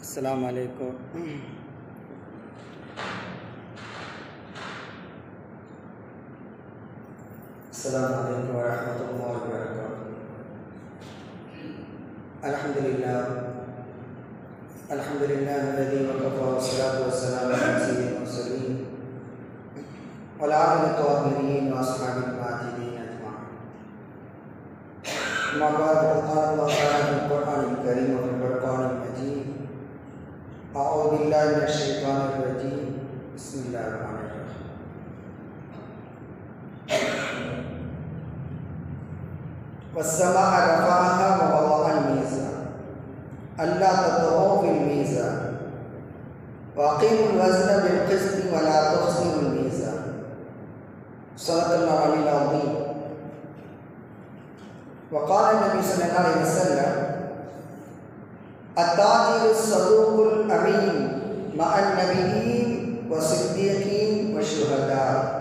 السلام عليكم السلام عليكم ورحمة الله وبركاته الحمد لله الحمد لله الذي وكفى والصلاة والسلام على سيد المرسلين والعاقبة الطاهرين وأصحاب المعتدين أجمعين أما بعد فقد قال الله تعالى في القرآن الكريم وفي المجيد أعوذ بالله من الشيطان الرجيم. بسم الله الرحمن الرحيم. والسماء رفعها ووضع الميزان. ألا تطغوا في الميزان. وأقيموا الوزن بالقسط ولا تخسروا الميزان. صدق الله العلي العظيم. وقال النبي صلى الله عليه وسلم التاجر الصدوق الامین مع النبیین و صدیقین و شہداء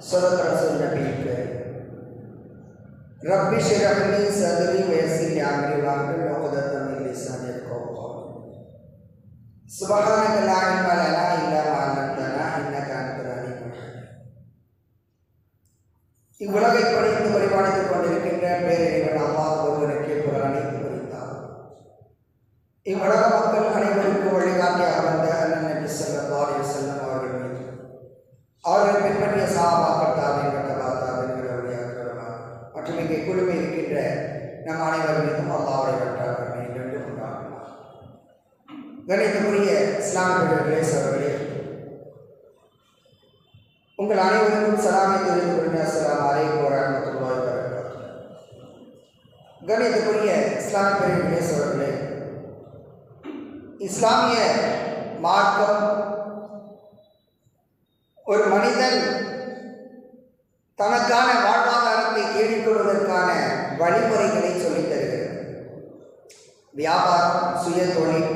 صدق رسول نبی کے. رب شرحنی صدری و یسر عمری واحلل عقدۃ من لسانی القول கணிதமுரிய இஸ்லாமிய சோழர்களே உங்கள் அனைவருக்கும் சலாமை தெரிந்து கொள்ள அஸ்லாம் அலைக்கும் வரமத்துல்லாஹி வரகாத்துஹு கணிதமுரிய இஸ்லாமிய பெரியவர்களே சோழர்களே இஸ்லாமிய மார்க்கம் ஒரு மனிதன் தனக்கான வாழ்வாதாரத்தை தேடிக்கொள்வதற்கான வழிமுறைகளை சொல்லித் தருகிறது வியாபாரம் சுய தொழில்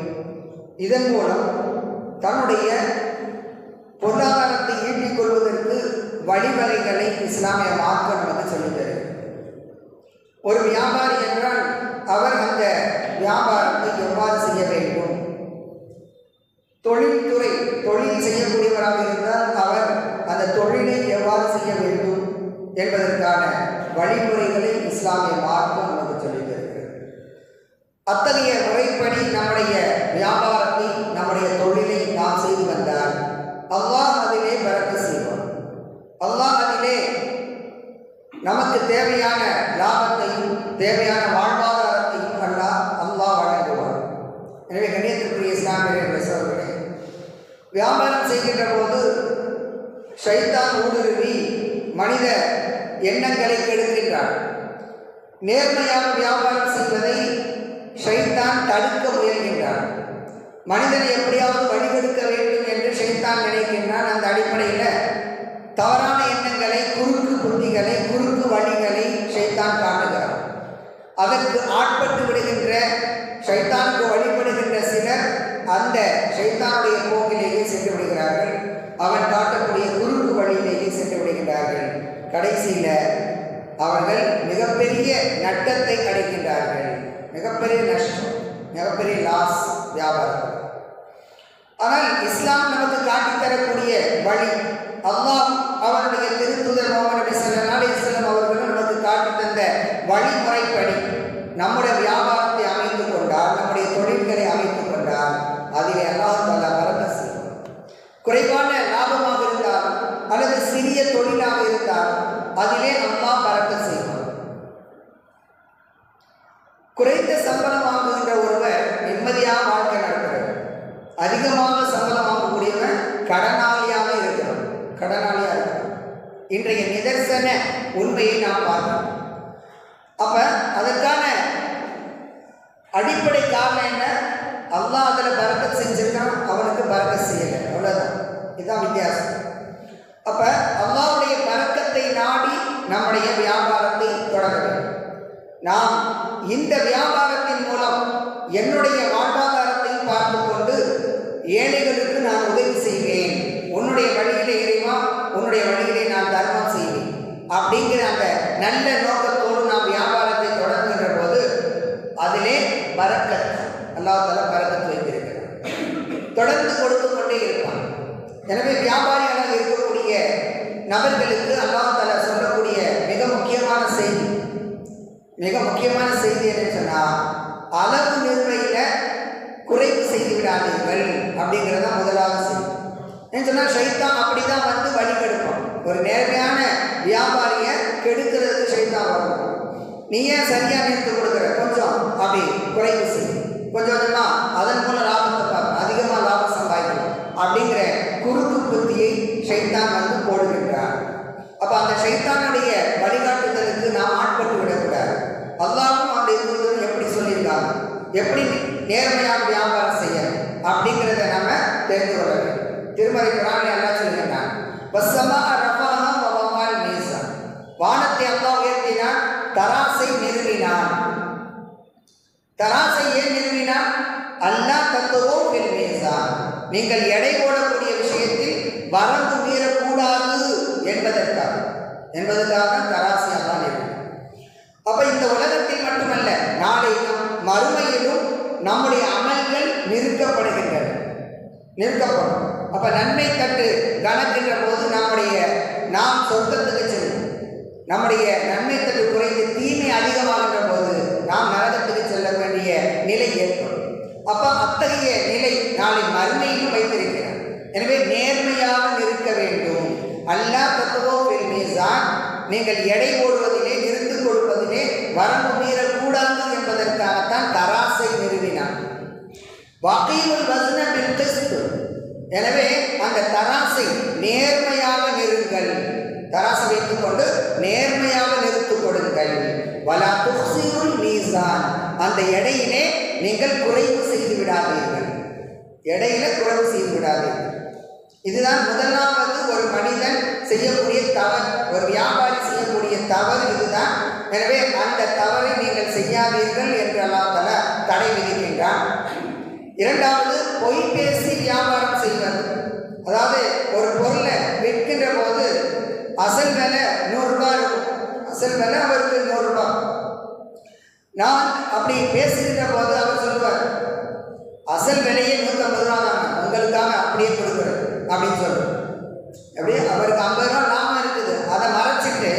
இதன் மூலம் தன்னுடைய பொருளாதாரத்தை ஈட்டிக் கொள்வதற்கு வழிவகைகளை இஸ்லாமிய மார்க்கம் நமக்கு சொல்லுகிறது ஒரு வியாபாரி என்றால் அவர் அந்த வியாபாரத்தை எவ்வாறு செய்ய வேண்டும்? தொழில்துறை தொழில் செய்யக்கூடியவராக இருந்தால் அவர் அந்த தொழிலை எவ்வாறு செய்ய வேண்டும் என்பதற்கான வழிமுறைகளை இஸ்லாமிய மார்க்கம் நமக்கு சொல்லித் தருகிறது. அத்தகைய முறைப்படி நம்முடைய வியாபாரம் நம்முடைய தொழிலை நாம் செய்து வந்தால் அல்லாஹ் அதிலே பறக்க செய்வான். அல்லாஹ் அதிலே நமக்கு தேவையான லாபத்தையும் தேவையான வாழ்வாதாரத்தையும் அல்லா அல்லாஹ் வழங்குவான். எனவே கண்ணியத்திற்குரிய இஸ்லாமிய பேசுவர்களே வியாபாரம் செய்கின்ற போது ஷைத்தான் ஊடுருவி மனித எண்ணங்களை கெடுக்கின்றான். நேர்மையான வியாபாரம் செய்வதை ஷைத்தான் தடுக்க முயல்கின்றான். மனிதன் எப்படியாவது வழிகெடுக்க வேண்டும் என்று ஷைத்தான் நினைக்கின்றான். அந்த அடிப்படையில் தவறான எண்ணங்களை குறுக்கு புத்திகளை குறுக்கு வழிகளை ஷைத்தான் காட்டுகிறான். அதற்கு ஆட்பட்டு விடுகின்ற சைத்தானுக்கு வழிபடுகின்ற சிலர் அந்த சைத்தானுடைய போக்கிலேயே சென்று விடுகிறார்கள். அவன் காட்டக்கூடிய குறுக்கு வழியிலேயே சென்று விடுகின்றார்கள். கடைசியில் அவர்கள் மிகப்பெரிய நட்டத்தை அடைக்கின்றார்கள். மிகப்பெரிய நஷ்டம் மிகப்பெரிய லாஸ் வியாபாரம் ஆனால் இஸ்லாம் நமக்கு காட்டித்தரக்கூடிய வழி அல்லாஹ் அவருடைய திருத்துதர் முகமது நபி ஸல்லல்லாஹு அலைஹி வஸல்லம் அவர்களும் நமக்கு காட்டி தந்த வழிமுறைப்படி நம்முடைய வியாபாரத்தை அமைத்துக் கொண்டால் நம்முடைய தொழில்களை அமைத்துக் கொண்டால் அதிலே அல்லாஹ் தாலா பரக்க செய்வார் குறைவான லாபமாக இருந்தால் அல்லது சிறிய தொழிலாக இருந்தால் அதிலே அல்லாஹ் பரக்க செய்வார் குறைந்த சம்பளம் வாங்குகின்ற ஒருவர் நிம்மதியாக வாழ்க்கை நடத்துகிறார் அதிகமாக சம்பளம் வாங்கக்கூடியவன் கடனாளியாக இருக்கிறான் கடனாளியாக இருக்கிறான் இன்றைய நிதர்சன உண்மையை நாம் பார்க்கிறோம் அப்ப அதற்கான அடிப்படை காரணம் என்ன? அல்லாஹ் அதில் பறக்க செஞ்சிருக்கான் அவனுக்கு பறக்க செய்யலை. அவ்வளோதான் இதுதான் வித்தியாசம். அப்ப அல்லாவுடைய பறக்கத்தை நாடி நம்முடைய வியாபாரத்தை தொடர வேண்டும். நாம் இந்த வியாபாரத்தின் மூலம் என்னுடைய வாழ்வாதாரத்தை பார்த்து கொண்டு ஏழைகளுக்கு நான் உதவி செய்வேன் உன்னுடைய வழியிலே இறைவா உன்னுடைய வழியிலே நான் தர்மம் செய்வேன் அப்படிங்கிற அந்த நல்ல நோக்கத்தோடு நாம் வியாபாரத்தை தொடங்குகின்ற போது அதிலே பறக்கத் அல்லாத்தால தலா பறக்கத் வைத்திருக்கிறார் தொடர்ந்து கொடுத்து கொண்டே இருப்பான். எனவே வியாபாரியாக இருக்கக்கூடிய நபர்களுக்கு அல்லாத்தால சொல்லக்கூடிய மிக முக்கியமான செய்தி. மிக முக்கியமான செய்தி என்னன்னு சொன்னால் அளவு நிர்ணயில குறைவு செய்து விடாதீர்கள் அப்படிங்கிறது தான் முதலாவது செய்தி. ஏன்னு சொன்னால் சைத்தான் அப்படி தான் வந்து வழி கெடுப்பான். ஒரு நேர்மையான வியாபாரியை கெடுக்கிறதுக்கு ஷைத்தான் வரும் நீ ஏன் சரியாக நிறுத்து கொடுக்குற? கொஞ்சம் அப்படி குறைவு செய். கொஞ்சம் கொஞ்சமா அதன் மூலம் லாபத்தை பார்க்க அதிகமாக லாபம் சம்பாதிக்கணும். அப்படிங்கிற குறுக்கு புத்தியை சைத்தான் வந்து போடுகின்றார். அப்போ அந்த ஷைத்தானுடைய வழிகாட்டுதலுக்கு நாம் ஆட்பட்டு விடக்கூடாது. அல்லாவும் அப்படி இருந்ததும் எப்படி சொல்லியிருக்காங்க? எப்படி நேர்மையாக வியாபாரம் செய்ய அப்படிங்கிறத நம்ம தெரிந்து கொள்ள வேண்டும். திருமறை குரானில் எல்லாம் சொல்லுகிறான் வசமா வானத்தை அல்லா உயர்த்தினான் தராசை நிறுவினான் தராசை ஏன் நிறுவினான் அல்லாஹ் தத்துவம் பில் நீங்கள் எடை போடக்கூடிய விஷயத்தில் வரம்பு மீறக்கூடாது என்பதற்காக என்பதற்காக தராசை அல்லா நிறுவினான் அப்ப இந்த உலகத்தில் மட்டுமல்ல நாளை மறுமையிலும் நம்முடைய அமல்கள் நிறுத்தப்படுகின்றன. நிறுத்தப்படும். அப்ப நன்மை கட்டு கணக்கின்ற போது நம்முடைய நாம் சொர்க்கத்துக்கு செல்வோம். நம்முடைய நன்மை தட்டு குறைந்து தீமை அதிகமாகின்ற போது நாம் நரகத்துக்கு செல்ல வேண்டிய நிலை ஏற்படும். அப்ப அத்தகைய நிலை நாளை மறுமையிலும் வைத்திருக்கிறார். எனவே நேர்மையாக இருக்க வேண்டும். அல்லா தத்துவோ மீசான் நீங்கள் எடை போடுவதிலே நிறுத்து கொடுப்பதிலே வரம்பு மீறக்கூடாது என்பதற்காகத்தான் தராசை நிறுவினான் வகையுள் வசன எனவே அந்த தராசை நேர்மையாக நிறுங்கள். தராசு வைத்துக் கொண்டு நேர்மையாக நிறுத்துக் கொடுங்கள் வலா துக்சிருல் மீசான். அந்த எடையிலே நீங்கள் குறைவு செய்து விடாதீர்கள். எடையில குறைவு செய்து விடாதீர்கள். இதுதான் முதலாவது ஒரு மனிதன் செய்யக்கூடிய தவறு. ஒரு வியாபாரி செய்யக்கூடிய தவறு இதுதான். எனவே அந்த தவறை நீங்கள் செய்யாதீர்கள் என்று அல்லாஹ் தடை விதிக்கின்றான். இரண்டாவது பொய் பேசி வியாபாரம் செய்வது. அதாவது ஒரு பொருள் விற்கின்ற போது அசல் விலை நூறுரூபா இருக்கும் அசல் அவருக்கு நூறுரூபா நான் அப்படி பேசுகின்ற போது அவர் சொல்லுவார் அசல் விலையே நூற்றம்பது ரூபா தாங்க உங்களுக்காக அப்படியே கொடுக்குறேன் அப்படின்னு சொல்லுவேன் அப்படியே அவருக்கு ஐம்பது ரூபா லாபம் இருக்குது அதை மறைச்சிட்டு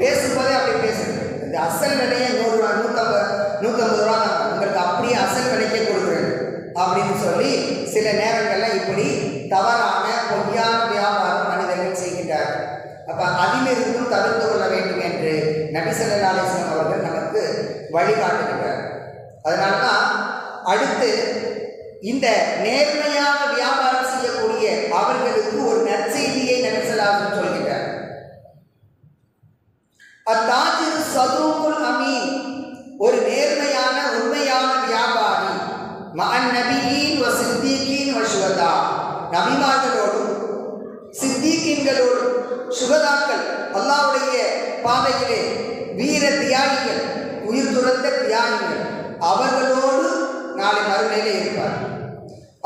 பேசும்போதே அப்படி பேசுறது இந்த அசல் விலையே நூறுரூவா நூற்றம்பது நூற்றம்பது ரூபா தாங்க உங்களுக்கு அப்படியே அசல் விலைக்கே கொடுக்குறேன் அப்படின்னு சொல்லி சில நேரங்களில் இப்படி தவறான பொய்யான வியாபாரம் மனிதர்கள் செய்கின்றார்கள் அப்போ அதிலிருந்தும் தவிர்த்து கொள்ள வேண்டும் என்று நபிசல்லா அலிஸ்லாம் அவர்கள் நமக்கு வழிகாட்டுகின்றார். அதனால தான் அடுத்து இந்த நேர்மையாக வியாபாரம் செய்யக்கூடிய அவர்களுக்கு ஒரு நற்செய்தியை நபிசல்லாசன் சொல்கிறார் அத்தாஜிரு சதுகுல் அமீன் ஒரு நேர்மையான உண்மையான வியாபாரி மகன் நபியின் வ சித்திகீன் வ சுகதா. நபிமார்களோடும் சித்திகின்களோடும் சுகதாக்கள் அல்லாவுடைய பாதையிலே வீர தியாகிகள் உயிர் துறந்த தியாகிகள் அவர்களோடு நாளை மறுமையிலே இருப்பார்.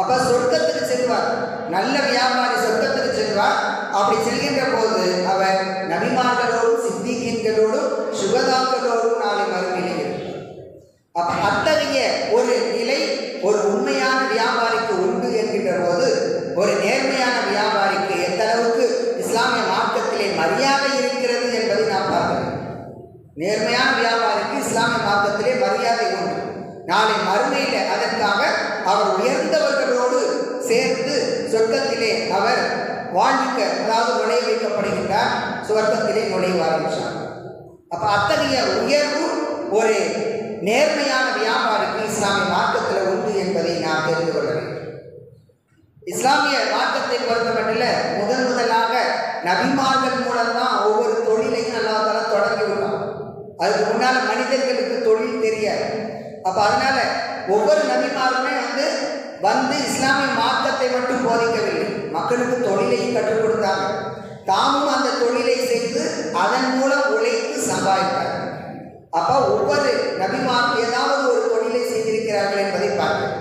அப்ப சொர்க்கத்துக்கு செல்வார். நல்ல வியாபாரி சொர்க்கத்துக்கு செல்வார். அப்படி செல்கின்ற போது அவர் நபிமார்களோடும் சித்திகீன்களோடும் சுகதாக்களோடும் நாளை மறுமையிலே இருப்பார். அப்ப அத்தகைய ஒரு நிலை ஒரு உண்மையான வியாபாரிக்கு உண்டு என்கின்ற போது ஒரு நேர்மையான வியாபாரிக்கு எந்த அளவுக்கு இஸ்லாமிய மார்க்கத்திலே மரியாதை இருக்கிறது நேர்மையான வியாபாரிக்கு இஸ்லாமிய மார்க்கத்திலே மரியாதை உண்டு. நாளை மறுமையில் அதற்காக அவர் உயர்ந்தவர்களோடு சேர்ந்து சொர்க்கத்திலே அவர் வாழ்விக்க அதாவது நுழைய வைக்கப்படுகின்றார். சுவர்க்கத்திலே நுழைய ஆரம்பித்தார் அப்ப அத்தகைய உயர்வு ஒரு நேர்மையான வியாபாரிக்கு இஸ்லாமிய மார்க்கத்தில் உண்டு என்பதை நாம் தெரிந்து கொள்ள வேண்டும். இஸ்லாமிய மார்க்கத்தை பொறுத்தமட்டில் முதன் முதலாக நபிமார்கள் மூலம்தான் ஒவ்வொரு தொழிலையும் அல்லாஹால தொடங்கி விட்டான் அதுக்கு முன்னால் மனிதர்களுக்கு தொழில் தெரியாது. அப்போ அதனால ஒவ்வொரு நபிமாருமே வந்து வந்து இஸ்லாமிய மார்க்கத்தை மட்டும் போதிக்கவில்லை. மக்களுக்கு தொழிலையும் கற்றுக் கொடுத்தாங்க. தாமும் அந்த தொழிலை செய்து அதன் மூலம் உழைத்து சம்பாதித்தார்கள் அப்போ ஒவ்வொரு நபிமார் ஏதாவது ஒரு தொழிலை செய்திருக்கிறார்கள் என்பதை பார்க்கிறோம்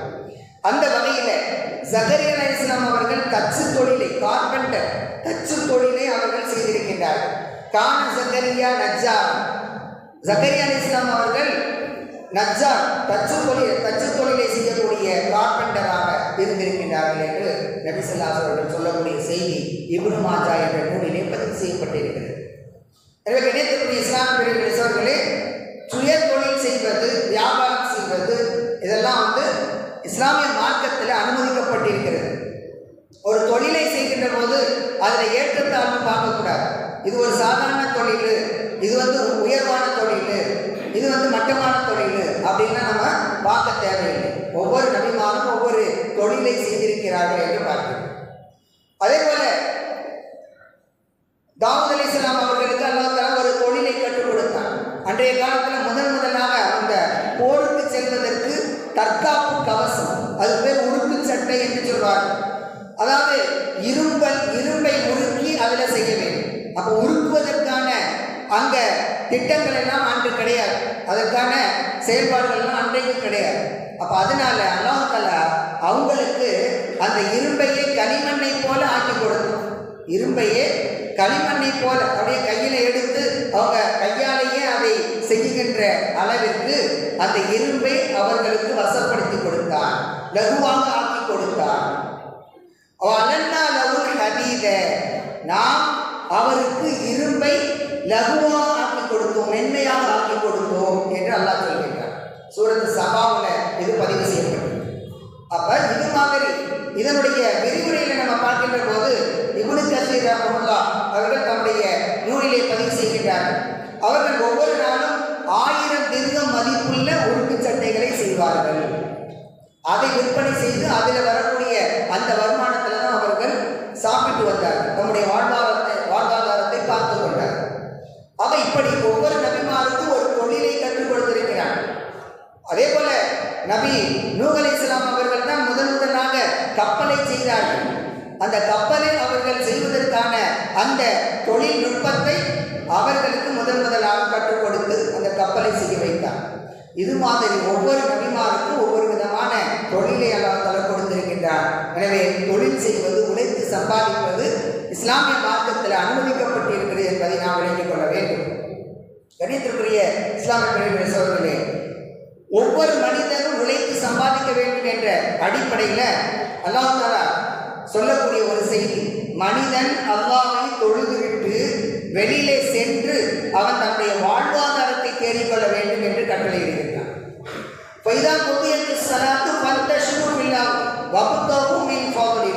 அந்த வகையில் ஜகரியா இஸ்லாம் அவர்கள் தச்சு தொழிலை கார்பெண்டர் தச்சு தொழிலை அவர்கள் செய்திருக்கின்றார்கள். கான ஜகரியா நஜ்ஜார் ஜகரியா அலி இஸ்லாம் அவர்கள் நஜ்ஜா தச்சு தொழில் தச்சு தொழிலை செய்யக்கூடிய கார்பெண்டராக இருந்திருக்கின்றார்கள் என்று நபிசல்லாஸ் அவர்கள் சொல்லக்கூடிய செய்தி இப்னு மாஜா என்ற நூலிலே பதிவு செய்யப்பட்டிருக்கிறது. எனவே கிடைக்கக்கூடிய இஸ்லாம் பிரிவர்களே சுய தொழில் செய்வது வியாபாரம் செய்வது இதெல்லாம் வந்து இஸ்லாமிய மார்க்கத்தில் அனுமதிக்கப்பட்டிருக்கிறது. ஒரு தொழிலை செய்கின்ற போது அதில் ஏற்றத்தாழ்வு பார்க்கக்கூடாது. இது ஒரு சாதாரண தொழில். இது வந்து உயர்வான தொழில். இது வந்து மட்டமான தொழில் அப்படின்னா நம்ம பார்க்க தேவையில்லை. ஒவ்வொரு நபிமாரும் ஒவ்வொரு தொழிலை செய்திருக்கிறார்கள் என்று பார்க்கிறோம். அதே போல தாவூத் அலி இஸ்லாம் அவர்களுக்கு அல்லாஹ் ஒரு தொழிலை கற்றுக் கொடுத்தான். அன்றைய காலத்தில் முதன் முதலாக அந்த போருக்கு செல்வதற்கு தற்காப்பு கவசம் அது பேர் உறுப்பு சட்டை என்று சொல்வார் அதாவது இரும்பல் இரும்பை உருக்கி அதில் செய்ய வேண்டும் அப்போ உருக்குவதற்கான அங்க திட்டங்கள் எல்லாம் அன்று கிடையாது. அதற்கான செயல்பாடுகள்லாம் அன்றைக்கு கிடையாது. அப்போ அதனால அல்லாஹால அவங்களுக்கு அந்த இரும்பையே களிமண்ணை போல ஆக்கி கொடுக்கும். இரும்பையே களிமண்ணை போல அப்படியே கையில் எடுத்து அவங்க கையாலேயே அதை செய்கின்ற அளவிற்கு அந்த இரும்பை அவர்களுக்கு வசப்படுத்தி கொடுத்தான் லகுவாக ஆக்கி கொடுத்தான் அலன்னா லகுல் ஹதீத. நாம் அவருக்கு இரும்பை லகுவாக ஆக்கி கொடுத்தோம் மென்மையாக ஆக்கி கொடுத்தோம் என்று அல்லாஹ் சொல்கின்றார் சூரத் சபாவில் இது பதிவு செய்யப்பட்டது. அப்ப இது மாதிரி இதனுடைய விரிவுரையில நம்ம பார்க்கின்ற போது இபுனு கசீர் ரஹமுல்லா அவர்கள் தம்முடைய நூலிலே பதிவு செய்கின்றார்கள். அவர்கள் ஒவ்வொரு நாளும் ஆயிரம் திருகம் மதிப்புள்ள உறுப்பு சட்டைகளை செய்வார்கள். அதை விற்பனை செய்து அதில் வரக்கூடிய அந்த வருமானத்தில் தான் அவர்கள் சாப்பிட்டு வந்தார்கள். நம்முடைய வாழ்வாதாரத்தை ஆக இப்படி ஒவ்வொரு நபிமாருக்கும் ஒரு தொழிலை கற்றுக் கொடுத்திருக்கிறார் அதே போல நபி நூகலை இஸ்லாம் அவர்கள் தான் முதன் முதலாக கப்பலை செய்தார்கள். அந்த கப்பலை அவர்கள் செய்வதற்கான அந்த தொழில்நுட்பத்தை அவர்களுக்கு முதன் முதலாக கற்றுக் கொடுத்து அந்த கப்பலை செய்ய வைத்தார் இது மாதிரி ஒவ்வொரு நபிமாருக்கும் ஒவ்வொரு விதமான தொழிலை அல்லாஹ் தலை கொடுத்திருக்கின்றார் எனவே தொழில் செய்வது உழைத்து சம்பாதிப்பது இஸ்லாமிய மார்க்கத்தில் அனுமதிக்கப்பட்டு இருக்கிறது என்பதை நாம் விளங்கிக் கொள்ள வேண்டும். கணித்திற்குரிய இஸ்லாமிய சோதனை ஒவ்வொரு மனிதனும் உழைத்து சம்பாதிக்க வேண்டும் என்ற அடிப்படையில் அல்லாஹாலா சொல்லக்கூடிய ஒரு செய்தி மனிதன் அல்லாவை தொழுதுவிட்டு வெளியிலே சென்று அவன் தன்னுடைய வாழ்வாதாரத்தை தேடிக் கொள்ள வேண்டும் என்று கட்டளையிடுகின்றான். பைதா பொது என்று சலாத்து பந்த ஷூர் இல்லா வகுத்தவும் இல்லாமல்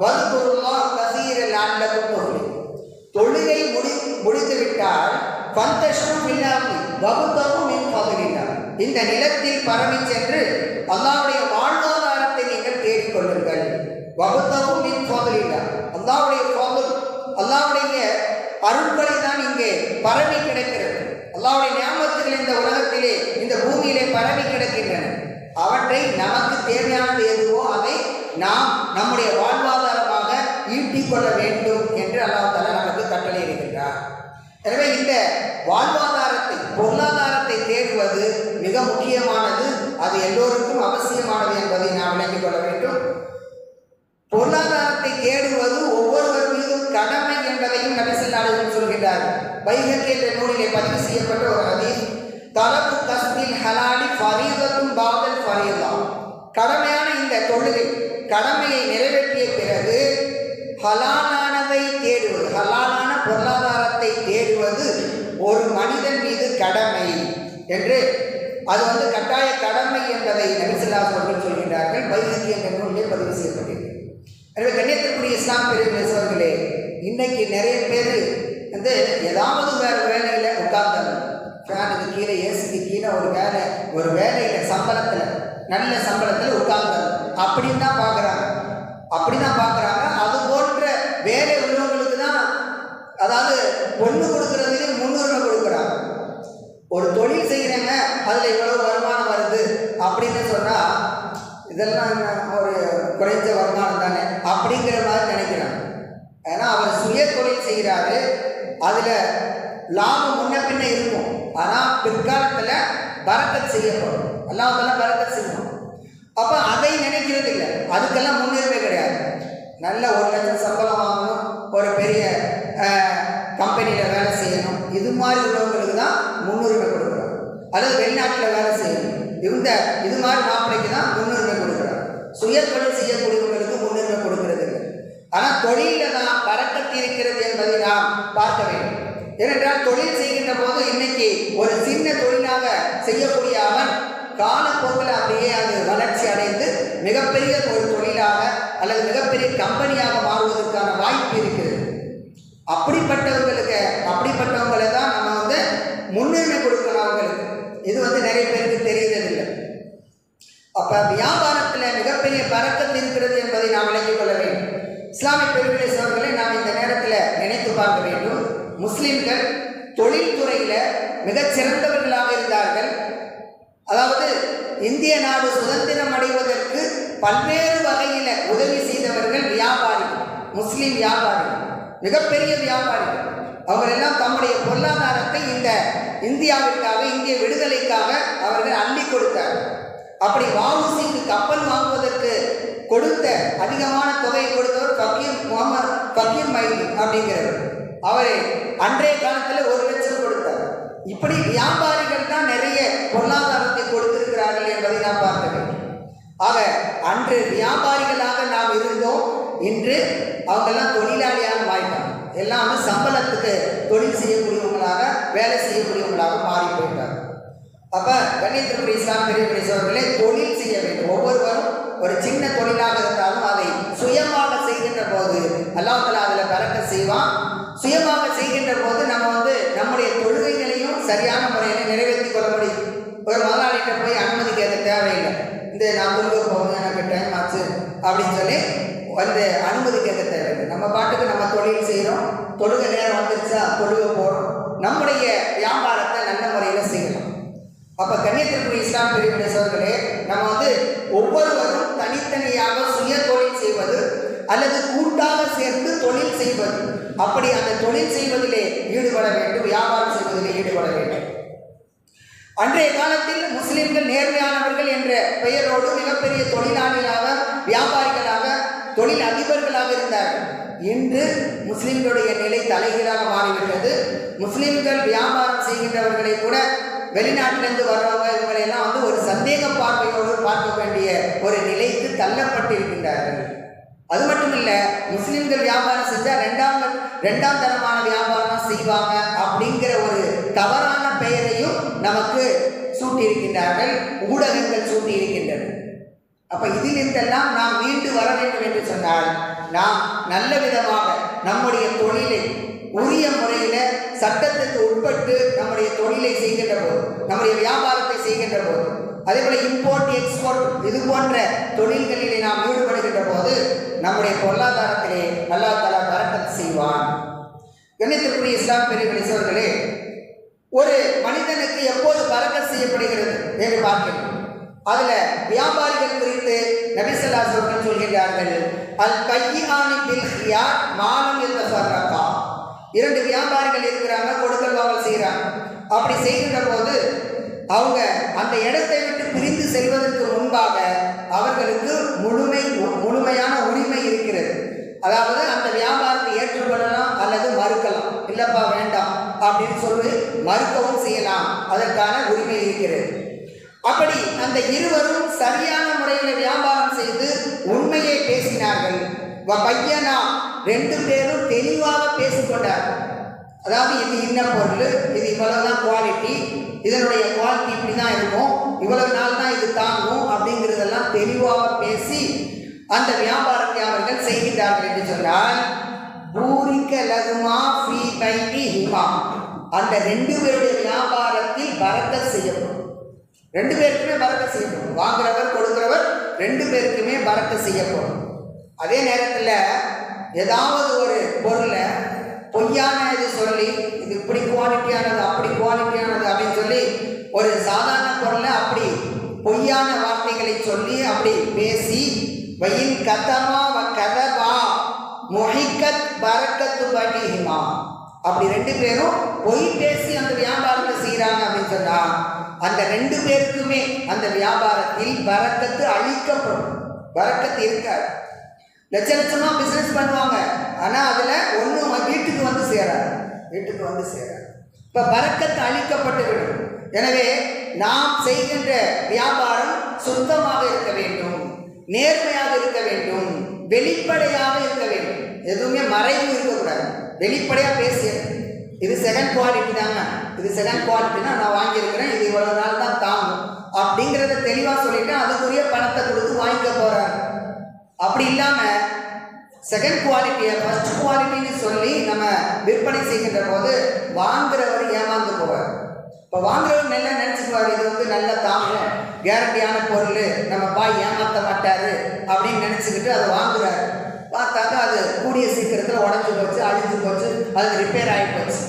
வல்குருமா கசீர லாண்டகும் தொழில் தொழுகை முடி முடித்துவிட்டால் பந்தஷமும் இல்லாமல் வகுத்தமும் இன்பாதுகிறார் இந்த நிலத்தில் பரவி சென்று அல்லாவுடைய வாழ்வாதாரத்தை நீங்கள் தேடிக்கொள்ளுங்கள் வகுத்தமும் இன்பாதுகிறார் அல்லாவுடைய பாதல் அல்லாவுடைய அருள்களை தான் இங்கே பரவி கிடைக்கிறது. அல்லாவுடைய ஞாபகத்துகள் இந்த உலகத்திலே இந்த பூமியிலே பரவி கிடக்கின்றன. அவற்றை நமக்கு தேவையானது எதுவோ அதை நாம் நம்முடைய வாழ்வாதாரமாக ஈட்டிக் கொள்ள வேண்டும் என்று அல்லாஹால நமக்கு கட்டளை இருக்கின்றார் எனவே இந்த வாழ்வாதாரத்தை பொருளாதாரத்தை தேடுவது மிக முக்கியமானது. அது எல்லோருக்கும் அவசியமானது என்பதை நாம் விளங்கிக் கொள்ள வேண்டும். பொருளாதாரத்தை தேடுவது ஒவ்வொருவர் மீதும் கடமை என்பதையும் நபிசல்லாளர்கள் சொல்கின்றார்கள் வைகத்தி என்ற நூலிலே பதிவு செய்யப்பட்ட ஒரு ஹதீஸ் தலபு கஸ்பில் ஹலாலி ஃபரீதத்தும் பாதல் ஃபரீதா. கடமையான இந்த தொழுகை கடமையை நிறைவேற்றிய பிறகு ஹலாலானவை தேடுவது ஹலாலான பொருளாதாரத்தை தேடுவது ஒரு மனிதன் மீது கடமை என்று அது வந்து கட்டாய கடமை என்பதை நபிசல்லாஸ் அவர்கள் சொல்கின்றார்கள். வைகத்தி என்ற நூலிலே பதிவு செய்யப்பட்டிருக்கிறது எனவே கண்ணியத்திற்குரிய இஸ்லாம் பெரிய இன்னைக்கு நிறைய பேர் வந்து ஏதாவது வேறு வேலையில் உட்கார்ந்தாங்க. ஃபேனுக்கு கீழே ஏசிக்கு கீழே ஒரு வேலை ஒரு வேலையில் சம்பளத்தில் நல்ல சம்பளத்தில் உட்கார்ந்தாங்க. அப்படின்னு தான் பார்க்க அப்படி தான் பார்க்குறாங்க. அது போன்ற வேலை உள்ளவங்களுக்கு தான் அதாவது பொண்ணு கொடுக்கறதுலேயே முன்னுரிமை கொடுக்குறாங்க. ஒரு தொழில் செய்கிறேங்க அதில் இவ்வளவு வருமானம் வருது அப்படின்னு சொன்னால் இதெல்லாம் ஒரு குறைஞ்ச வருமானம் தானே அப்படிங்கிற மாதிரி நினைக்கிறாங்க. ஏன்னா அவர் சுய தொழில் செய்கிறாரு அதில் லாபம் முன்ன பின்ன இருக்கும். ஆனால் பிற்காலத்தில் பறக்கத் செய்யப்படும். அல்லாஹெல்லாம் பறக்கத் செய்யணும் அப்போ அதை நினைக்கிறது இல்லை. அதுக்கெல்லாம் முன்னுரிமை கிடையாது. நல்ல ஒரு லட்சம் சம்பளம் வாங்கணும். ஒரு பெரிய கம்பெனியில் வேலை செய்யணும். இது மாதிரி உள்ளவங்களுக்கு தான் முன்னுரிமை கொடுக்குறாங்க அல்லது வெளிநாட்டில் வேலை செய்யணும். இந்த இது மாதிரி மாப்பிள்ளைக்கு தான் முன்னுரிமை கொடுக்குறாங்க சுய தொழில் செய்யக்கூடியவங்களுக்கு முன்னுரிமை கொடுக்கறது ஆனால் தொழிலில் தான் பறக்கத்து இருக்கிறது என்பதை நாம் பார்க்க வேண்டும். ஏனென்றால் தொழில் செய்கின்ற போது இன்னைக்கு ஒரு சின்ன தொழிலாக செய்யக்கூடிய அவன் காலப்போக்கில் அப்படியே அது வளர்ச்சி அடைந்து மிகப்பெரிய ஒரு தொழிலாக அல்லது மிகப்பெரிய கம்பெனியாக மாறுவதற்கான வாய்ப்பு இருக்கிறது. அப்படிப்பட்டவங்களுக்கு அப்படிப்பட்டவங்களை தான் நம்ம வந்து முன்னுரிமை கொடுக்கணும் அவங்களுக்கு. இது வந்து நிறைய பேருக்கு தெரியறதில்லை. அப்போ வியாபாரத்தில் மிகப்பெரிய பறக்கம் இருக்கிறது என்பதை நாம் விளங்கிக் கொள்ள வேண்டும். இஸ்லாமிய பெருமிலை சோழர்களை நாம் இந்த நேரத்தில் நினைத்து பார்க்க வேண்டும். முஸ்லீம்கள் தொழில்துறையில் மிகச் சிறந்தவர்களாக இருக்க அதாவது இந்திய நாடு சுதந்திரம் அடைவதற்கு பல்வேறு வகையில் உதவி செய்தவர்கள் வியாபாரிகள் முஸ்லீம் வியாபாரிகள் மிகப்பெரிய வியாபாரிகள் அவரெல்லாம் தம்முடைய பொருளாதாரத்தை இந்த இந்தியாவிற்காக இந்திய விடுதலைக்காக அவர்கள் அள்ளி கொடுத்தார். அப்படி வாவுசிக்கு கப்பல் வாங்குவதற்கு கொடுத்த அதிகமான தொகையை கொடுத்தவர் ஃபக்கீர் முகமது ஃபக்கீர் மைதி அப்படிங்கிறவர். அவரை அன்றைய காலத்தில் ஒரு லட்சம் கொடுத்தார். இப்படி வியாபாரிகள் தான் நிறைய பொருளாதாரம் என்பதை நாம் பார்க்க வேண்டும். ஆக அன்று வியாபாரிகளாக நாம் இருந்தோம். இன்று அவங்கெல்லாம் தொழிலாளியாக மாறிட்டாங்க. எல்லாம் சம்பளத்துக்கு தொழில் செய்யக்கூடியவங்களாக வேலை செய்யக்கூடியவங்களாக மாறி போயிட்டாங்க. அப்போ கண்ணியத்திற்குரிய இஸ்லாம் பெரிய சோழர்களே தொழில் செய்ய வேண்டும். ஒவ்வொருவரும் ஒரு சின்ன தொழிலாக இருந்தாலும் அதை சுயமாக செய்கின்ற போது அல்லாஹ் அதில் பறக்க செய்வான். சுயமாக செய்கின்ற போது நம்ம வந்து நம்முடைய கொள்கைகளையும் சரியான முறையில் நிறைவேற்றி கொள்ள முடியும். ஒரு முதலாளிகிட்ட போய் அனுமதி கேட்க தேவையில்லை. இந்த நான் தொழுகை போகணும் எனக்கு டைம் ஆச்சு அப்படின்னு சொல்லி வந்து அனுமதி கேட்க தேவையில்லை. நம்ம பாட்டுக்கு நம்ம தொழில் செய்கிறோம் தொழுகை நேரம் வந்துருச்சா? தொழுகை போகிறோம் நம்முடைய வியாபாரத்தை நல்ல முறையில் செய்யலாம் அப்போ கன்னியத்திற்குரிய இஸ்லாம் பிரிவினை சோர்களே நம்ம வந்து ஒவ்வொருவரும் தனித்தனியாக சுய தொழில் செய்வது அல்லது கூட்டாக சேர்ந்து தொழில் செய்வது. அப்படி அந்த தொழில் செய்வதிலே ஈடுபட வேண்டும் வியாபாரம் செய்வதிலே ஈடுபட வேண்டும். அன்றைய காலத்தில் முஸ்லிம்கள் நேர்மையானவர்கள் என்ற பெயரோடு மிகப்பெரிய தொழிலாளிகளாக வியாபாரிகளாக தொழில் அதிபர்களாக இருந்தார்கள். இன்று முஸ்லிம்களுடைய நிலை தலைகீழாக மாறிவிட்டது. முஸ்லிம்கள் வியாபாரம் செய்கின்றவர்களை கூட வெளிநாட்டிலிருந்து வர்றவங்க இவங்களையெல்லாம் வந்து ஒரு சந்தேக பார்வையோடு பார்க்க வேண்டிய ஒரு நிலைக்கு தள்ளப்பட்டிருக்கின்றார்கள். அது மட்டும் இல்லை முஸ்லிம்கள் வியாபாரம் செஞ்சால் ரெண்டாம் ரெண்டாம் தரமான வியாபாரம் செய்வாங்க அப்படிங்கிற ஒரு தவறான பெயரையும் நமக்கு சூட்டியிருக்கின்றார்கள் ஊடகங்கள் சூட்டியிருக்கின்றன. அப்ப இதிலிருந்தெல்லாம் நாம் மீண்டு வர வேண்டும் என்று சொன்னால் நாம் நல்ல விதமாக நம்முடைய தொழிலை உரிய முறையில சட்டத்துக்கு உட்பட்டு நம்முடைய தொழிலை செய்கின்ற போது நம்முடைய வியாபாரத்தை செய்கின்ற போது அதே போல இம்போர்ட் எக்ஸ்போர்ட் இது போன்ற தொழில்களிலே நாம் ஈடுபடுகின்ற போது நம்முடைய பொருளாதாரத்திலே அல்லா தலா பரக்கத் செய்வான். கண்ணியத்திற்குரிய இஸ்லாம் பெரிய மனிதர்களே ஒரு மனிதனுக்கு எப்போது பறக்க செய்யப்படுகிறது என்று பார்க்கிறோம் அதுல வியாபாரிகள் குறித்து நபிசல்லா அவர்கள் சொல்கின்றார்கள் அல் கையானி பில் ஹியார் மாலம் என்ற சொல்றப்பா இரண்டு வியாபாரிகள் இருக்கிறாங்க கொடுக்கல் வாங்கல் செய்கிறாங்க. அப்படி செய்கின்ற போது அவங்க அந்த இடத்தை விட்டு பிரிந்து செல்வதற்கு முன்பாக அவர்களுக்கு முழுமை முழுமையான உரிமை இருக்கிறது. அதாவது அந்த வியாபாரத்தை ஏற்றுக்கொள்ளலாம் அல்லது மறுக்கலாம். இல்லப்பா வேண்டாம். அப்படின்னு சொல்லி மறுக்கவும் செய்யலாம். அதற்கான உரிமை இருக்கிறது. அப்படி அந்த இருவரும் சரியான முறையில் வியாபாரம் செய்து உண்மையை பேசினார்கள். பையனா ரெண்டு பேரும் தெளிவாக பேசிக்கொண்டார்கள் அதாவது இது இன்ன பொருள் இது இவ்வளவுதான் குவாலிட்டி இதனுடைய குவாலிட்டி இப்படி தான் இருக்கும். இவ்வளவு நாள் தான் இது தாங்கும் அப்படிங்கிறதெல்லாம் தெளிவாக பேசி அந்த வியாபாரத்தை அவர்கள் செய்கின்றார்கள் என்று சொன்னால் பூரிக்க லகுமா ஃபீ பைட்டி ஹிமா அந்த ரெண்டு பேருடைய வியாபாரத்தில் பறக்க செய்யப்படும். ரெண்டு பேருக்குமே பறக்க செய்யப்படும். வாங்குறவர் கொடுக்குறவர் ரெண்டு பேருக்குமே பறக்க செய்யப்படும். அதே நேரத்தில் ஏதாவது ஒரு பொருளை பொய்யான இது சொல்லி இது இப்படி குவாலிட்டியானது அப்படி குவாலிட்டியானது அப்படின்னு சொல்லி ஒரு சாதாரண பொருளை அப்படி பொய்யான வார்த்தைகளை சொல்லி அப்படி பேசி வயின் கதமா வ கதவா மொஹிக்கத் பரக்கத்து பணிஹிமா அப்படி ரெண்டு பேரும் பொய் பேசி அந்த வியாபாரத்தை செய்கிறாங்க அப்படின்னு சொன்னால் அந்த ரெண்டு பேருக்குமே அந்த வியாபாரத்தில் பரக்கத்து அழிக்கப்படும். பரக்கத்து இருக்காது. லட்ச லட்சமாக பிஸ்னஸ் பண்ணுவாங்க. ஆனால் அதில் ஒன்றும் வீட்டுக்கு வந்து சேராது. வீட்டுக்கு வந்து சேராது. இப்போ பரக்கத்து அழிக்கப்பட்டு விடும். எனவே நாம் செய்கின்ற வியாபாரம் சுத்தமாக இருக்க வேண்டும். நேர்மையாக இருக்க வேண்டும் வெளிப்படையாக இருக்க வேண்டும். எதுவுமே மறைவு இருக்கக்கூடாது. வெளிப்படையாக பேசிய இது செகண்ட் குவாலிட்டி தாங்க. இது செகண்ட் குவாலிட்டினா நான் வாங்கியிருக்கிறேன் இது இவ்வளோ நாள் தான் தாங்கும். அப்படிங்கிறத தெளிவாக சொல்லிட்டு அதுக்குரிய பணத்தை கொடுத்து வாங்கிக்க போகிறார் அப்படி இல்லாமல் செகண்ட் குவாலிட்டியை ஃபர்ஸ்ட் குவாலிட்டின்னு சொல்லி நம்ம விற்பனை செய்கின்ற போது வாங்குறவர் ஏமாந்து போவார். இப்போ வாங்குறவர் நல்லா நினச்சிக்குவார்? இது வந்து நல்ல தாங்கும் கேரண்டியான பொருள் நம்ம பாய் ஏமாற்ற மாட்டாரு அப்படின்னு நினச்சிக்கிட்டு அதை வாங்குறாரு. பார்த்தாக்கா அது கூடிய சீக்கிரத்தில் உடஞ்சி போச்சு அழிஞ்சு போச்சு அது ரிப்பேர் ஆகி போச்சு.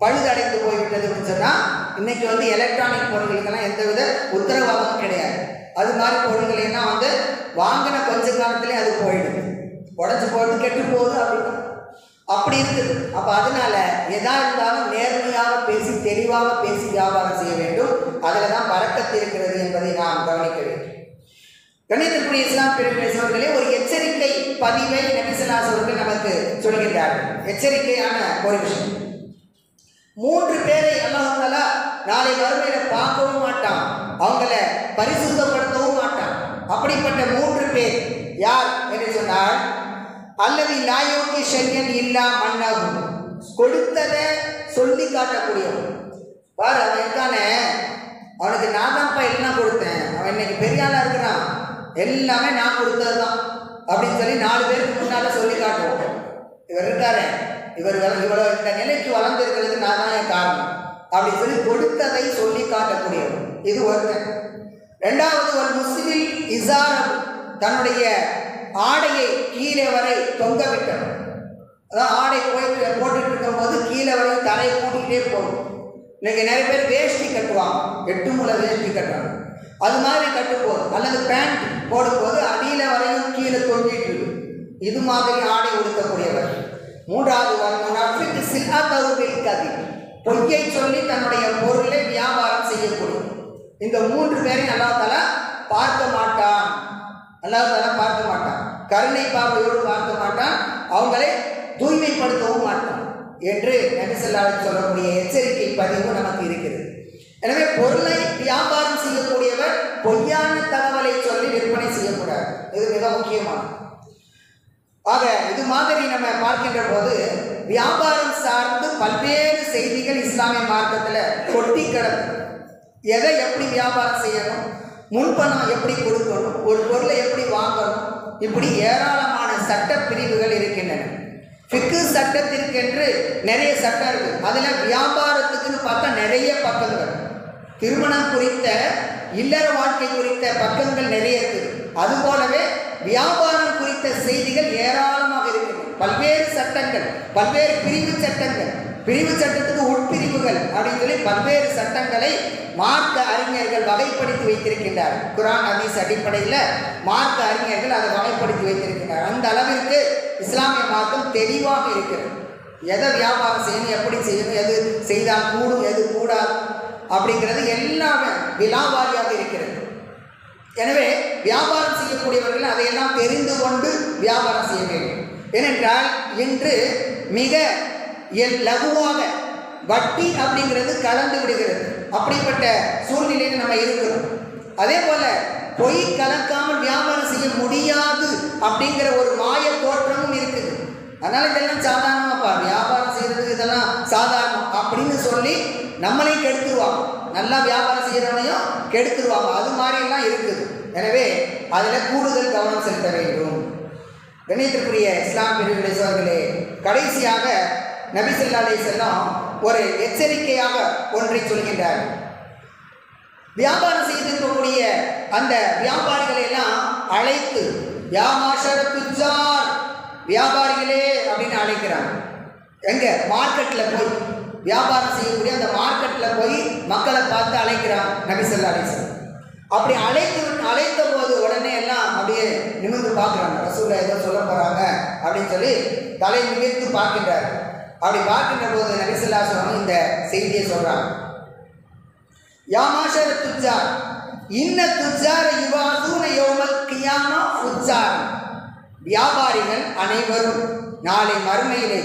பழுதடைந்து போய்விட்டது அப்படின்னு சொன்னால் இன்னைக்கு வந்து எலக்ட்ரானிக் பொருட்களுக்கெல்லாம் எந்தவித உத்தரவாதமும் கிடையாது. அது மாதிரி பொருள்களையெல்லாம் வந்து வாங்கின கொஞ்ச காலத்துலேயே அது போயிடுது. உடஞ்சி போயிட்டு கெட்டு போகுது அப்படின்னு. அப்படி இருக்குது. அப்போ அதனால எதா இருந்தாலும் நேர்மையாக பேசி தெளிவாக பேசி வியாபாரம் செய்ய வேண்டும். அதில் தான் பறக்கத்து இருக்கிறது என்பதை நாம் கவனிக்க வேண்டும். கணிதத்துக்குரிய இஸ்லாம் பெருமேசவர்களே ஒரு எச்சரிக்கை பதிவை நபிசலாஸ் அவர்கள் நமக்கு சொல்கின்றார்கள். எச்சரிக்கையான ஒரு விஷயம். மூன்று பேரை அல்லாஹால நாளை வறுமையில பார்க்கவும் மாட்டான். அவங்கள பரிசுத்தப்படுத்தவும் மாட்டான். அப்படிப்பட்ட மூன்று பேர் யார் என்று சொன்னால் அல்லது லாயோக்கி ஷையன் இல்லா மன்னாகும். கொடுத்ததை சொல்லி காட்டக்கூடியவன். பாரு அவன் இருக்கானே. அவனுக்கு நான் தான்ப்பா எல்லாம் கொடுத்தேன். அவன் இன்னைக்கு பெரிய ஆளாக இருக்கிறான். எல்லாமே நான் கொடுத்தது தான் அப்படின்னு சொல்லி நாலு பேருக்கு முன்னால் சொல்லி காட்டுவோம். இவர் இருக்காரு. இவர் இவ்வளோ இந்த நிலைக்கு வளர்ந்துருக்கிறது நான் தான் என் காரணம். அப்படின்னு சொல்லி கொடுத்ததை சொல்லி காட்டக்கூடியவர் இது ஒருத்தன். ரெண்டாவது ஒரு முஸ்லிம் இசாரம் தன்னுடைய ஆடையை கீழே வரை தொங்க விட்டவர் அதான் ஆடை போயிட்டு போட்டுட்டு இருக்கும்போது கீழே வரை தலையை கூட்டிகிட்டே போகும். இன்னைக்கு நிறைய பேர் வேஷ்டி கட்டுவாங்க. எட்டு முளை வேஷ்டி கட்டுறாங்க. அது மாதிரி கட்டும்போது அல்லது பேண்ட் போடும்போது அடியில் வரையும் கீழே தொங்கிட்டு இது மாதிரி ஆடை உடுத்தக்கூடியவர். மூன்றாவது வரணும் சிலா தகுதில் கதி. பொய்யை சொல்லி தன்னுடைய பொருளை வியாபாரம் செய்யக்கூடும். இந்த மூன்று பேரையும் நல்லா தலை பார்க்க மாட்டான். நல்லா தலை பார்க்க மாட்டான். கருணை பார்வையோடு பார்க்க மாட்டான் அவங்களை தூய்மைப்படுத்தவும் மாட்டான் என்று நபிசல்லாவில் சொல்லக்கூடிய எச்சரிக்கை பதிவு நமக்கு இருக்கிறது. எனவே பொருளை வியாபாரம் செய்யக்கூடியவர் பொய்யான தகவலை சொல்லி விற்பனை செய்யக்கூடாது. இது மிக முக்கியமானது. ஆக இது மாதிரி நம்ம பார்க்கின்ற போது வியாபாரம் சார்ந்து பல்வேறு செய்திகள் இஸ்லாமிய மார்க்கத்தில் கொட்டி கிடக்கு எதை எப்படி வியாபாரம் செய்யணும்? முன்பணம் எப்படி கொடுக்கணும்? ஒரு பொருளை எப்படி வாங்கணும்? இப்படி ஏராளமான சட்ட பிரிவுகள் இருக்கின்றன. ஃபிக்கு சட்டத்திற்கென்று நிறைய சட்டம் இருக்கு. அதில் வியாபாரத்துக்குன்னு பார்த்தா நிறைய பக்கங்கள். திருமணம் குறித்த இல்லற வாழ்க்கை குறித்த பக்கங்கள் நிறைய இருக்குது. அதுபோலவே வியாபாரம் குறித்த செய்திகள் ஏராளமாக இருக்கின்றன. பல்வேறு சட்டங்கள் பல்வேறு பிரிவு சட்டங்கள். பிரிவு சட்டத்துக்கு உட்பிரிவுகள் அப்படின்னு சொல்லி பல்வேறு சட்டங்களை மார்க்க அறிஞர்கள் வகைப்படுத்தி வைத்திருக்கின்றார். குரான் ஹதீஸ் அடிப்படையில் மார்க்க அறிஞர்கள் அதை வகைப்படுத்தி வைத்திருக்கின்றார். அந்த அளவிற்கு இஸ்லாமிய மார்க்கம் தெளிவாக இருக்கிறது. எதை வியாபாரம் செய்யணும் எப்படி செய்யணும் எது செய்தால் கூடும் எது கூடாது அப்படிங்கிறது எல்லாமே விலாவாரியாக இருக்கிறது. எனவே வியாபாரம் செய்யக்கூடியவர்கள் அதையெல்லாம் தெரிந்து கொண்டு வியாபாரம் செய்ய வேண்டும். ஏனென்றால் இன்று மிக லகுவாக வட்டி அப்படிங்கிறது கலந்து விடுகிறது. அப்படிப்பட்ட சூழ்நிலையில் நம்ம இருக்கிறோம். அதே போல பொய் கலக்காமல் வியாபாரம் செய்ய முடியாது அப்படிங்கிற ஒரு மாய தோற்றமும் இருக்குது. அதனால இதெல்லாம் சாதாரணமாப்பா வியாபாரம் செய்யறதுக்கு இதெல்லாம் சாதாரணம் அப்படின்னு சொல்லி நம்மளையும் கெடுத்துருவாங்க. நல்லா வியாபாரம் செய்கிறவனையும் கெடுத்துருவாங்க. அது மாதிரியெல்லாம் இருக்குது. எனவே அதில் கூடுதல் கவனம் செலுத்த வேண்டும். கணியத்திற்குரிய இஸ்லாம் பிரிவினர்களே கடைசியாக நபிசல்லா அலி செல்லாம் ஒரு எச்சரிக்கையாக ஒன்றை சொல்கின்றார். வியாபாரம் செய்திருக்கக்கூடிய அந்த வியாபாரிகளை எல்லாம் அழைத்து வியாபார வியாபாரிகளே அப்படின்னு அழைக்கிறாங்க. எங்க? மார்க்கெட்டில் போய் வியாபாரம் செய்யக்கூடிய அந்த மார்க்கெட்டில் போய் மக்களை பார்த்து அழைக்கிறாங்க நபிசல்லா அலிசன் அப்படி அழைத்து அழைத்த போது உடனே எல்லாம் அப்படியே நிமிர்ந்து பார்க்குறாங்க. ரசூலா ஏதோ சொல்ல போகிறாங்க அப்படின்னு சொல்லி தலை நிமிர்ந்து பார்க்கின்றார் அப்படி பார்க்கின்ற போது நபிசல்லா சொல்லுவாங்க இந்த செய்தியை சொல்றாங்க. யாமாஷர துஜார் இன்ன துஜார யுவாசூன யோமல் கியாமா உச்சார் வியாபாரிகள் அனைவரும் நாளை மறுமையிலே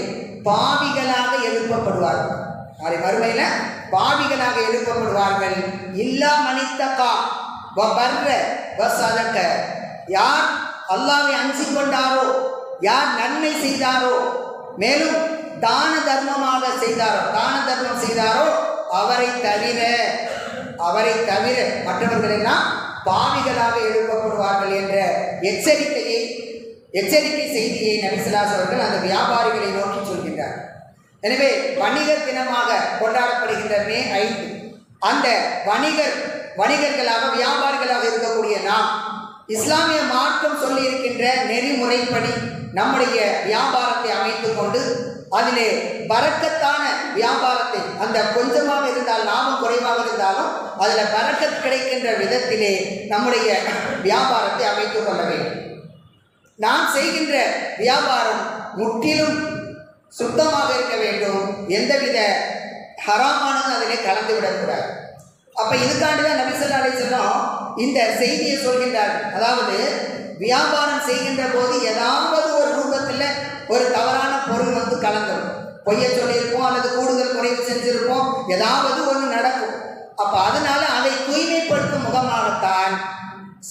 பாவிகளாக எழுப்பப்படுவார்கள். நாளை மறுமையில பாவிகளாக எழுப்பப்படுவார்கள். இல்லா மனித்தகா வர்ற வசதக்க யார் அல்லாவை அஞ்சிக் கொண்டாரோ யார் நன்மை செய்தாரோ மேலும் தான தர்மமாக செய்தாரோ தான தர்மம் செய்தாரோ அவரை தவிர அவரை தவிர மற்றவர்கள் எல்லாம் பாவிகளாக எழுப்பப்படுவார்கள் என்ற எச்சரிக்கையை எச்சரிக்கை செய்தியை நபிசிலாஸ் அவர்கள் அந்த வியாபாரிகளை நோக்கி சொல்கின்றார். எனவே வணிகர் தினமாக கொண்டாடப்படுகின்ற மே ஐந்து அந்த வணிகர் வணிகர்களாக வியாபாரிகளாக இருக்கக்கூடிய நாம் இஸ்லாமிய மார்க்கம் சொல்லியிருக்கின்ற நெறிமுறைப்படி நம்முடைய வியாபாரத்தை அமைத்துக் கொண்டு அதிலே பறக்கத்தான வியாபாரத்தை அந்த கொஞ்சமாக இருந்தால் லாபம் குறைவாக இருந்தாலும் அதில் பறக்கத் கிடைக்கின்ற விதத்திலே நம்முடைய வியாபாரத்தை அமைத்துக் கொள்ள வேண்டும். நாம் செய்கின்ற வியாபாரம் முற்றிலும் சுத்தமாக இருக்க வேண்டும். எந்தவித ஹராமானது அதிலே கலந்து விடக்கூடாது. அப்போ இதுக்காண்டி தான் நபிசல்லா அலிஸ்லாம் இந்த செய்தியை சொல்கின்றார் அதாவது வியாபாரம் செய்கின்ற போது ஏதாவது ஒரு ரூபத்தில் ஒரு தவறான பொருள் வந்து கலந்துடும் பொய்ய சொல்லியிருப்போம் அல்லது கூடுதல் குறைவு செஞ்சிருப்போம் ஏதாவது ஒன்று நடக்கும். அப்போ அதனால அதை தூய்மைப்படுத்தும் முகமாகத்தான்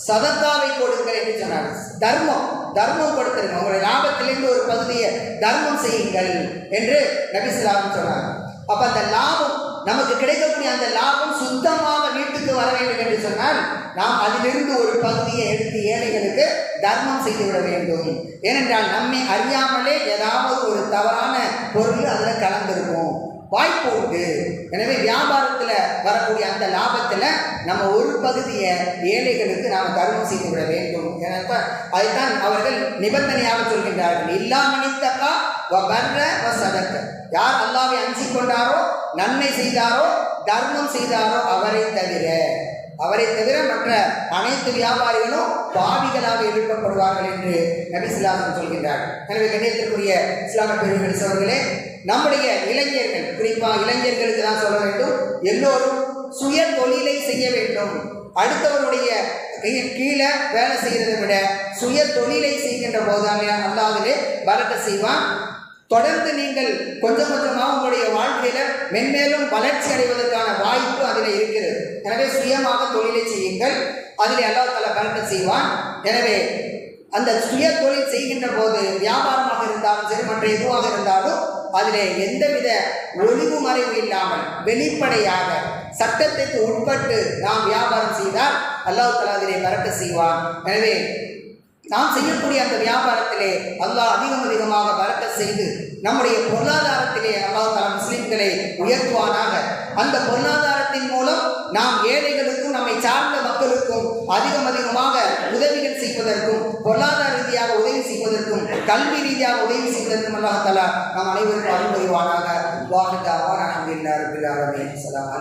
சதக்காவை கொடுங்கள் என்று சொன்னார். தர்மம் தர்மம் கொடுத்துருங்க. உங்களுடைய லாபத்திலிருந்து ஒரு பகுதியை தர்மம் செய்யுங்கள் என்று நபிசுலாம் சொன்னார். அப்ப அந்த லாபம் நமக்கு கிடைக்கக்கூடிய அந்த லாபம் சுத்தமாக வீட்டுக்கு வர வேண்டும் என்று சொன்னால் நாம் அதிலிருந்து ஒரு பகுதியை எடுத்து ஏழைகளுக்கு தர்மம் செய்து விட வேண்டும். ஏனென்றால் நம்மை அறியாமலே ஏதாவது ஒரு தவறான பொருள் அதில் கலந்திருக்கும். வாய்ப்பு உண்டு. எனவே வியாபாரத்தில் வரக்கூடிய அந்த லாபத்தில் நம்ம ஒரு பகுதியை ஏழைகளுக்கு நாம் தர்மம் செய்து விட வேண்டும். ஏன்னா அதைத்தான் அவர்கள் நிபந்தனையாக சொல்கின்றார்கள். இல்லாமணித்தக்கா வர்ற சதக்க யார் அல்லாவை அஞ்சு கொண்டாரோ நன்மை செய்தாரோ தர்மம் செய்தாரோ அவரை தவிர அவரை தவிர மற்ற அனைத்து வியாபாரிகளும் பாவிகளாக எழுப்பப்படுவார்கள் என்று நபிசிலாசன் சொல்கின்றார். எனவே கண்ணியத்திற்குரிய இஸ்லாம பெருமை அவர்களே நம்முடைய இளைஞர்கள் குறிப்பாக இளைஞர்களுக்கு தான் சொல்ல வேண்டும். எல்லோரும் சுய தொழிலை செய்ய வேண்டும். அடுத்தவருடைய கீழே வேலை செய்கிறதை விட சுய தொழிலை செய்கின்ற போதுதான் அல்லாஹ்விலே வரட்ட செய்வான். தொடர்ந்து நீங்கள் கொஞ்சம் கொஞ்சமாக உங்களுடைய வாழ்க்கையில மென்மேலும் வளர்ச்சி அடைவதற்கான வாய்ப்பு அதில் இருக்கிறது. எனவே சுயமாக தொழிலை செய்யுங்கள். அதில் அல்லாஹ் தல பரட்ட செய்வான். எனவே அந்த சுய தொழில் செய்கின்ற போது வியாபாரமாக இருந்தாலும் சரி மற்ற எதுவாக இருந்தாலும் அதிலே எந்தவித ஒளிவு மறைவு இல்லாமல் வெளிப்படையாக சட்டத்திற்கு உட்பட்டு நாம் வியாபாரம் செய்தால் அல்லாஹ் தலா அதிலே பரட்ட செய்வான். எனவே நாம் செய்யக்கூடிய அந்த வியாபாரத்திலே அல்லாஹ் அதிகம் அதிகமாக வரக்க செய்து நம்முடைய பொருளாதாரத்திலே அல்லாஹ் தலா முஸ்லிம்களை உயர்த்துவானாக. அந்த பொருளாதாரத்தின் மூலம் நாம் ஏழைகளுக்கும் நம்மை சார்ந்த மக்களுக்கும் அதிகம் அதிகமாக உதவிகள் செய்வதற்கும் பொருளாதார ரீதியாக உதவி செய்வதற்கும் கல்வி ரீதியாக உதவி செய்வதற்கும் அல்லாஹ் தலா நாம் அனைவருக்கும் அனுமதிவானாக வாஹிதாவான் அஹமதுல்லா ரபில் ஆலமீன். அஸ்ஸலாமு